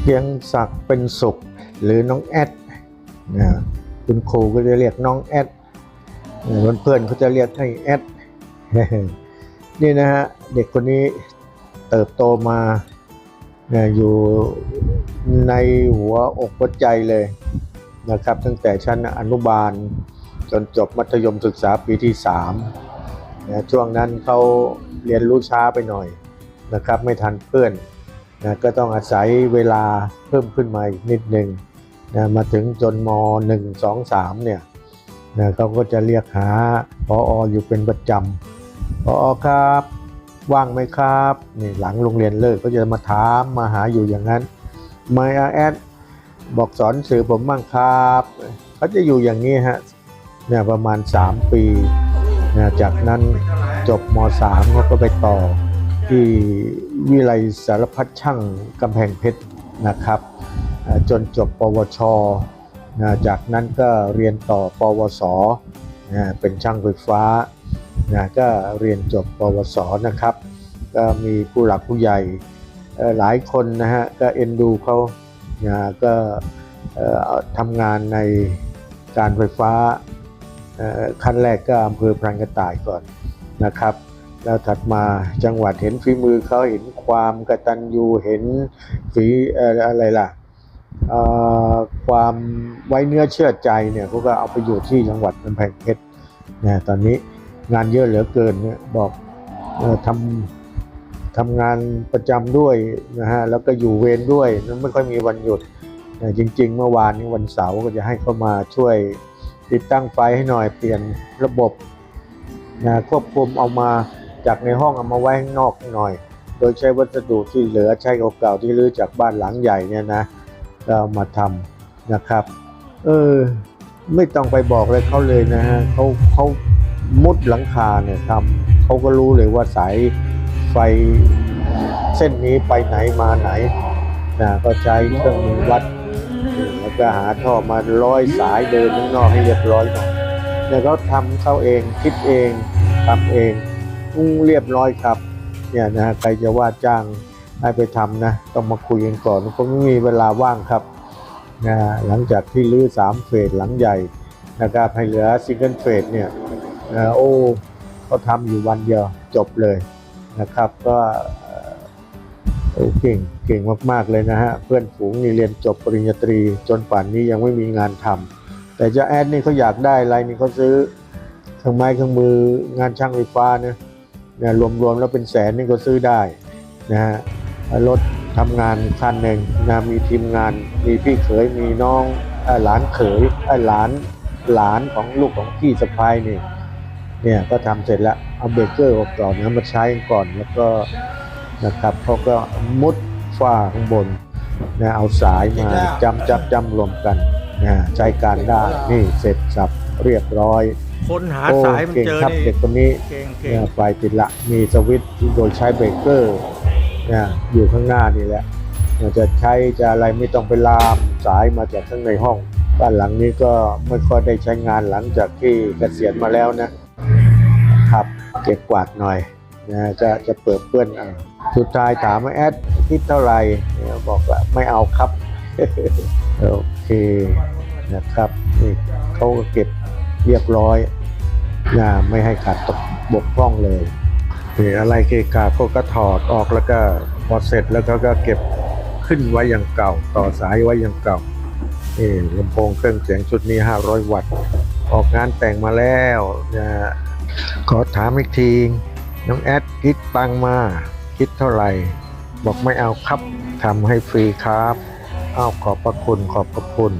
เพียงศักดิ์เป็นสุขหรือน้องแอดนะคุณครูก็จะเรียกน้องแอดเพื่อนๆเขาจะเรียกให้แอดนี่นะฮะเด็กคนนี้เติบโตมาอยู่ในหัวอกหัวใจเลยนะครับ ตั้งแต่ชั้นอนุบาลจนจบมัธยมศึกษาปีที่3 นะช่วงนั้นเขาเรียนรู้ช้าไปหน่อยนะครับไม่ทันเพื่อนนะก็ต้องอาศัยเวลาเพิ่มขึ้นมาอีกนิดหนึ่งนะมาถึงจนม 1 2 3เนี่ยนะเขาก็จะเรียกหาพอออยู่เป็นประจำพออครับว่างไหมครับนี่หลังโรงเรียนเลิกก็จะมาถามมาหาอยู่อย่างนั้นไม่อาแอดบอกสอนสื่อผมบ้างครับเขาจะอยู่อย่างนี้ฮะเนี่ยประมาณ 3 ปี นะจากนั้นจบม .3 เขาก็ไปต่อที่วิไลสารพัดช่างกำแพงเพชรนะครับ จนจบปวชนะจากนั้นก็เรียนต่อปวสนะเป็นช่างไฟฟ้านะก็เรียนจบปวสนะครับ ก็มีผู้หลักผู้ใหญ่หลายคนนะฮะก็เอ็นดูเขานะก็ทำงานในการไฟฟ้า ขั้นแรกก็อำเภอพรานกระต่ายก่อนนะครับ แล้วถัดมาจังหวัดเห็นฝีมือเขาเห็นความกตัญญูเห็นฝีอะไรล่ะความไว้เนื้อเชื่อใจเนี่ยเขาก็เอาไปอยู่ที่จังหวัดกำแพงเพชรนะตอนนี้งานเยอะเหลือเกินเนี่ยบอกอทำทำงานประจำด้วยนะฮะแล้วก็อยู่เวรด้วยนั้นไม่ค่อยมีวันหยุดจริง ๆ เมื่อวานนี้วันเสาร์ก็จะให้เขามาช่วย ติดตั้งไฟให้หน่อยเปลี่ยนระบบนะควบคุมเอามาจากในห้องเอามาไว้ข้างนอกหน่อย โดยใช้วัสดุที่เหลือใช้เก่าๆที่รื้อจากบ้านหลังใหญ่เนี่ยนะเอามาทำนะครับ เออไม่ต้องไปบอกเลยเขาเลยนะฮะเขาเขามุดหลังคาเนี่ยทำเขาก็รู้เลยว่าสายไฟเส้นนี้ไปไหนมาไหนนะก็ใช้เครื่องมือวัด แล้วก็หาท่อมาร้อยสายเดินข้างนอกให้เรียบร้อยหน่อยเนี่ยเขาทำเขาเองคิดเองทำเองอุ้งเรียบร้อยครับเนี่ยนะใครจะว่าจ้างให้ไปทำนะต้องมาคุยกันก่อนผมไม่มีเวลาว่างครับนะหลังจากที่ลื้อสามเฟสหลังใหญ่นะครับให้เหลือซิงเกิลเฟสเนี่ยนะโอ้เขาทำอยู่วันเดียวจบเลยนะครับ ก็ เก่งเก่งมากๆเลยนะฮะ เพื่อนฝูงนี่เรียนจบปริญญาตรี จนป่านนี้ยังไม่มีงานทำแต่เจ้าแอดนี่เขาอยากได้อะไรนี่เขาซื้อเครื่องไม้เครื่องมืองานช่างไฟฟ้านี่เนี่ยรวมๆแล้วเป็นแสนนี่ก็ซื้อได้นะฮะรถทำงานคันหนึ่งนะมีทีมงาน มีพี่เขยมีน้องหลานเขยหลานหลานของลูกของพี่สะพายนี่เนี่ยก็ทำเสร็จแล้วเอาเบรกเกอร์ออกก่อนนะมาใช้ก่อนแล้วก็ นะครับเขาก็มุดฝ้าข้างบนนะเอาสายมาจำจับจำรวมกันนะใช้การได้นี่เสร็จสับเรียบร้อยคนหาโอ้สายมันเก่งเจอครับนี่เด็กคนนี้เก่งเก่งเนี่ยไฟติดละมีสวิตช์โดยใช้เบรกเกอร์นะอยู่ข้างหน้านี่แหละเราจะใช้จะอะไรไม่ต้องไปลามสายมาจากข้างในห้องบ้านหลังนี้ก็ไม่ค่อยได้ใช้งานหลังจากที่เกษียณมาแล้วนะครับ เก็บกวาดหน่อย นะจะจะเปิดเปื้อนเอาสุดท้ายถามว่าแอดคิดเท่าไหร่เนี่ยบอกว่าไม่เอาครับ โอเคนะครับนี่เขาก็เก็บเรียบร้อยนะไม่ให้ขาดตกบกพร่องเลยนี่อะไรเกกะเขาก็ถอดออกแล้วก็พอเสร็จแล้วเขาก็เก็บขึ้นไว้อย่างเก่า ต่อสายไว้อย่างเก่านี่ลำโพงเครื่องเสียงชุดนี้ 500 วัตต์ ออกงานแต่งมาแล้วนะขอถามอีกที น้องแอดคิดตังมา คิดเท่าไหร่ บอกไม่เอาครับทำให้ฟรีครับอ้าวขอบพระคุณขอบพระคุณ